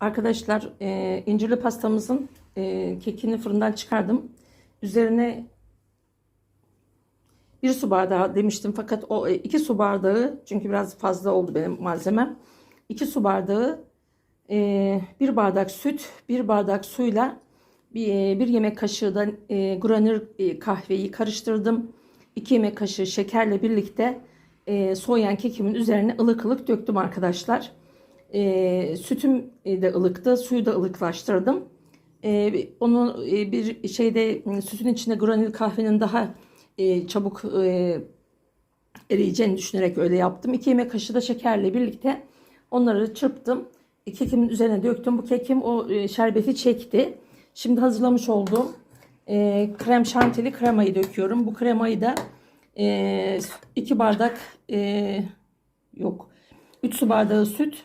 Arkadaşlar e, incirli pastamızın e, kekini fırından çıkardım. Üzerine bir su bardağı demiştim fakat o e, iki su bardağı çünkü biraz fazla oldu benim malzemem. İki su bardağı e, bir bardak süt, bir bardak suyla bir, e, bir yemek kaşığı da e, granül e, kahveyi karıştırdım. 2 yemek kaşığı şekerle birlikte e, soğuyan kekimin üzerine ılık ılık döktüm arkadaşlar. E, sütüm e, de ılıktı, suyu da ılıklaştırdım. E, onu e, bir şeyde sütün içinde granül kahvenin daha e, çabuk e, eriyeceğini düşünerek öyle yaptım. 2 yemek kaşığı da şekerle birlikte onları çırptım. E, kekimin üzerine döktüm. Bu kekim o e, şerbeti çekti. Şimdi hazırlamış olduğum e, krem şantili kremayı döküyorum. Bu kremayı da 2 bardak e, yok 3 su bardağı süt